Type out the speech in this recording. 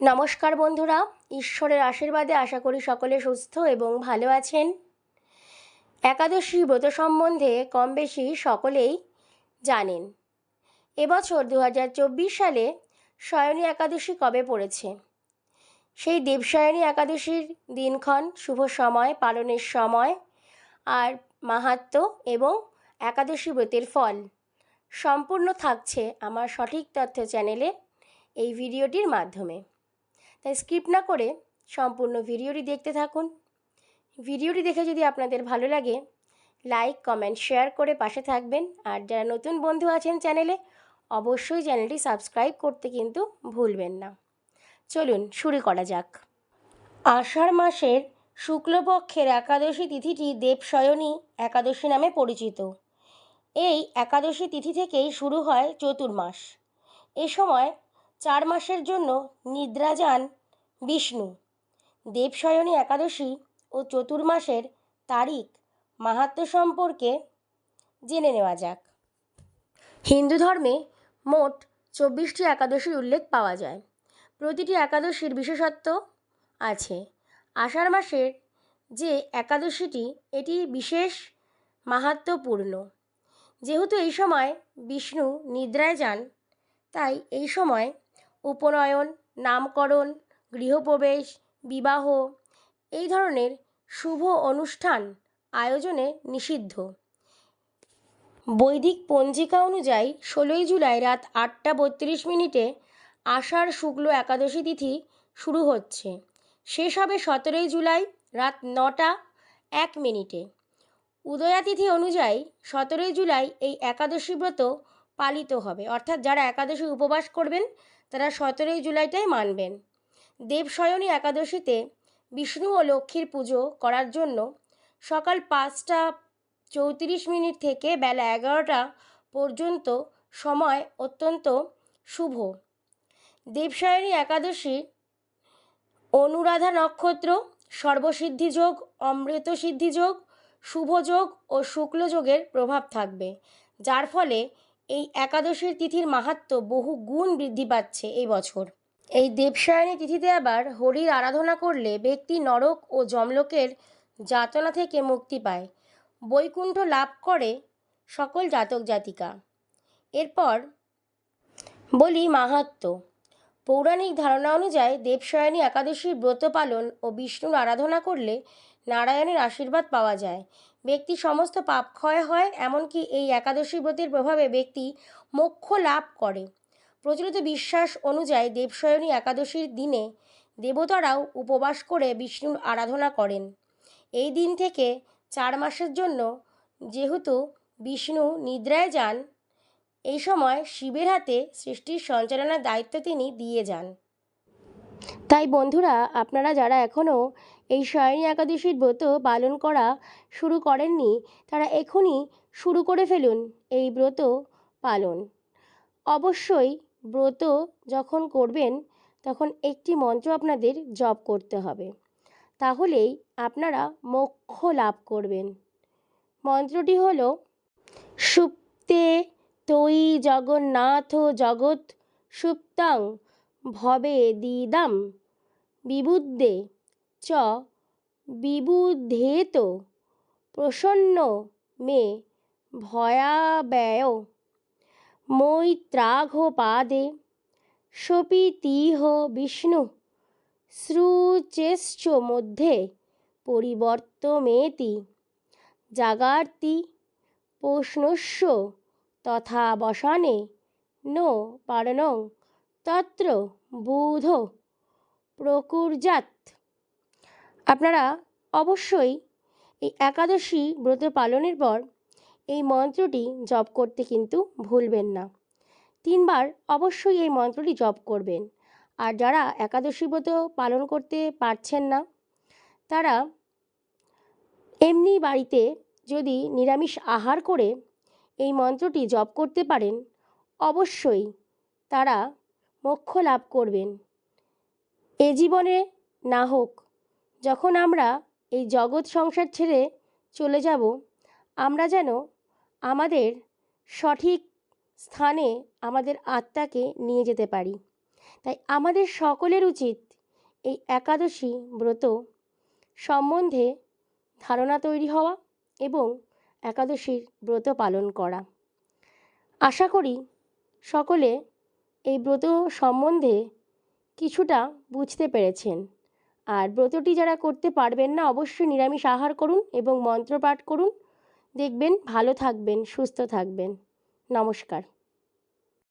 নমস্কার বন্ধুরা, ঈশ্বরের আশীর্বাদে আশা করি সকলে সুস্থ এবং ভালো আছেন। একাদশী ব্রত সম্বন্ধে কম বেশি সকলেই জানেন। এবছর দু হাজার চব্বিশ সালে শয়নী একাদশী কবে পড়েছে? সেই দেবশয়নী একাদশীর দিনক্ষণ, শুভ সময়, পালনের সময় আর মাহাত্ম্য এবং একাদশী ব্রতের ফল সম্পূর্ণ থাকছে আমার সঠিক তথ্য চ্যানেলে এই ভিডিওটির মাধ্যমে। তাই স্কিপ না করে সম্পূর্ণ ভিডিওটি দেখতে থাকুন। ভিডিওটি দেখে যদি আপনাদের ভালো লাগে, লাইক, কমেন্ট, শেয়ার করে পাশে থাকবেন। আর যারা নতুন বন্ধু আছেন চ্যানেলে, অবশ্যই চ্যানেলটি সাবস্ক্রাইব করতে কিন্তু ভুলবেন না। চলুন শুরু করা যাক। আষাঢ় মাসের শুক্লপক্ষের একাদশী তিথিটি দেবশয়নী একাদশী নামে পরিচিত। এই একাদশী তিথি থেকেই শুরু হয় চতুর্মাস। এ সময় চার মাসের জন্য নিদ্রা যান বিষ্ণু। দেবশয়নী একাদশী ও চতুর্মাসের তারিখ মাহাত্ম্য সম্পর্কে জেনে নেওয়া যাক। হিন্দু ধর্মে মোট চব্বিশটি একাদশীর উল্লেখ পাওয়া যায়। প্রতিটি একাদশীর বিশেষত্ব আছে। আষাঢ় মাসের যে একাদশীটি, এটি বিশেষ মাহাত্মপূর্ণ যেহেতু এই সময় বিষ্ণু নিদ্রায় যান, তাই এই সময় উপনয়ন, নামকরণ, গৃহপ্রবেশ, বিবাহ এই ধরনের শুভ অনুষ্ঠান আয়োজনে নিষিদ্ধ। বৈদিক পঞ্জিকা অনুযায়ী ষোলোই জুলাই রাত আটটা বত্রিশ মিনিটে আষাঢ় শুক্ল একাদশী তিথি শুরু হচ্ছে। শেষ হবে সতেরোই জুলাই রাত নটা এক মিনিটে। উদয়াতিথি অনুযায়ী সতেরোই জুলাই এই একাদশী ব্রত পালিত হবে। অর্থাৎ যারা একাদশী উপবাস করবেন, তারা সতেরোই জুলাইটাই মানবেন। দেবশয়নী একাদশীতে বিষ্ণু ও লক্ষ্মীর পুজো করার জন্য সকাল পাঁচটা চৌত্রিশ মিনিট থেকে বেলা এগারোটা পর্যন্ত সময় অত্যন্ত শুভ। দেবশায়নী একাদশী অনুরাধা নক্ষত্র, সর্বসিদ্ধি সর্বসিদ্ধিযোগ অমৃত সিদ্ধিযোগ শুভযোগ ও শুক্লযোগের প্রভাব থাকবে। যার ফলে এই একাদশীর তিথির মাহাত্ম বহু গুণ বৃদ্ধি পাচ্ছে এই বছর। এই দেবসায়নী তিথিতে আবার হরির আরাধনা করলে ব্যক্তি নরক ও যমলোকের যাতনা থেকে মুক্তি পায়। বৈকুণ্ঠ লাভ করে সকল জাতক জাতিকা। এরপর বলি মাহাত্ম। পৌরাণিক ধারণা অনুযায়ী দেবশয়নী একাদশীর ব্রত পালন ও বিষ্ণুর আরাধনা করলে নারায়ণের আশীর্বাদ পাওয়া যায়। ব্যক্তি সমস্ত পাপ ক্ষয় হয়, এমনকি এই একাদশী ব্রতের প্রভাবে ব্যক্তি মোক্ষ লাভ করে। প্রচলিত বিশ্বাস অনুযায়ী দেবশয়নী একাদশীর দিনে দেবতারাও উপবাস করে বিষ্ণুর আরাধনা করেন। এই দিন থেকে চার মাসের জন্য যেহেতু বিষ্ণু নিদ্রায় যান, এই সময় শিবের হাতে সৃষ্টির সঞ্চালনার দায়িত্ব তিনি দিয়ে যান। তাই বন্ধুরা, আপনারা যারা এখনও এই শয়নী একাদশীর ব্রত পালন করা শুরু করেননি, তারা এখনই শুরু করে ফেলুন এই ব্রত পালন। অবশ্যই ব্রত যখন করবেন, তখন একটি মন্ত্র আপনাদের জপ করতে হবে। তাহলেই আপনারা মোক্ষ লাভ করবেন। মন্ত্রটি হল, সুপ্তে তৈ জগন্নাথ জগৎ সুপ্তাং ভবে দিদাম বিবুদ্ধে চ বিবুদ্ধেত প্রসন্ন মে ভয়াব্যয় মৈত্রাঘপাদে সপিতিহ বিষ্ণু শ্রুচেশ্চ মধ্যে পরিবর্তমেতি জাগার্তি প্রশ্নস্য তথা বসানে নো পারণং তত্র বুধ প্রকুরজাত আপনারা অবশ্যই এই একাদশী ব্রত পালনের পর এই মন্ত্রটি জপ করতে কিন্তু ভুলবেন না। তিনবার অবশ্যই এই মন্ত্রটি জপ করবেন। আর যারা একাদশী ব্রত পালন করতে পারছেন না, তারা এমনি বাড়িতে যদি নিরামিষ আহার করে এই মন্ত্রটি জপ করতে পারেন, অবশ্যই তারা মোক্ষ লাভ করবেন। এ জীবনে না হোক যখন আমরা এই জগৎ সংসার ছেড়ে চলে যাব, আমরা যেন আমাদের সঠিক স্থানে আমাদের আত্মাকে নিয়ে যেতে পারি। তাই আমাদের সকলের উচিত এই একাদশী ব্রত সম্বন্ধে ধারণা তৈরি হওয়া এবং একাদশীর ব্রত পালন করা। আশা করি সকলে এই ব্রত সম্বন্ধে কিছুটা বুঝতে পেরেছেন। আর ব্রতটি যারা করতে পারবেন না, অবশ্যই নিরামিষ আহার করুন এবং মন্ত্র পাঠ করুন। দেখবেন ভালো থাকবেন, সুস্থ থাকবেন। নমস্কার।